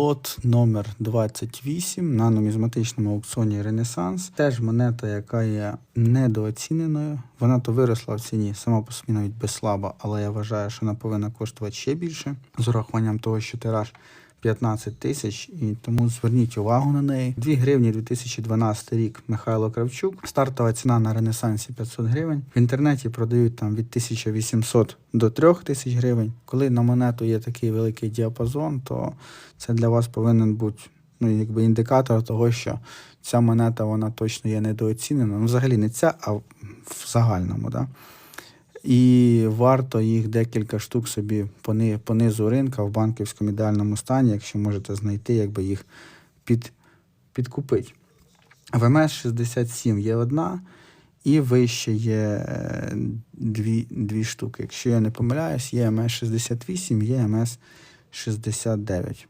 Лот номер 28 на нумізматичному аукціоні Ренесанс. Теж монета, яка є недооціненою. Вона то виросла в ціні сама по собі навіть без слаба, але я вважаю, що вона повинна коштувати ще більше з урахуванням того, що тираж 15 тисяч, і тому зверніть увагу на неї. 2 гривні 2012 рік Михайло Кравчук. Стартова ціна на Ренесансі 500 гривень. В інтернеті продають там від 1800 до 3000 гривень. Коли на монету є такий великий діапазон, то це для вас повинен бути ну, якби індикатор того, що ця монета вона точно є недооцінена. Ну, взагалі не ця, а в загальному. Да? І варто їх декілька штук собі по, ни- по низу ринка в банківському ідеальному стані, якщо можете знайти, якби їх під, підкупити. ВМС 67 є одна, і вище є е, дві, дві штуки. Якщо я не помиляюсь, є МС 68, є МС 69.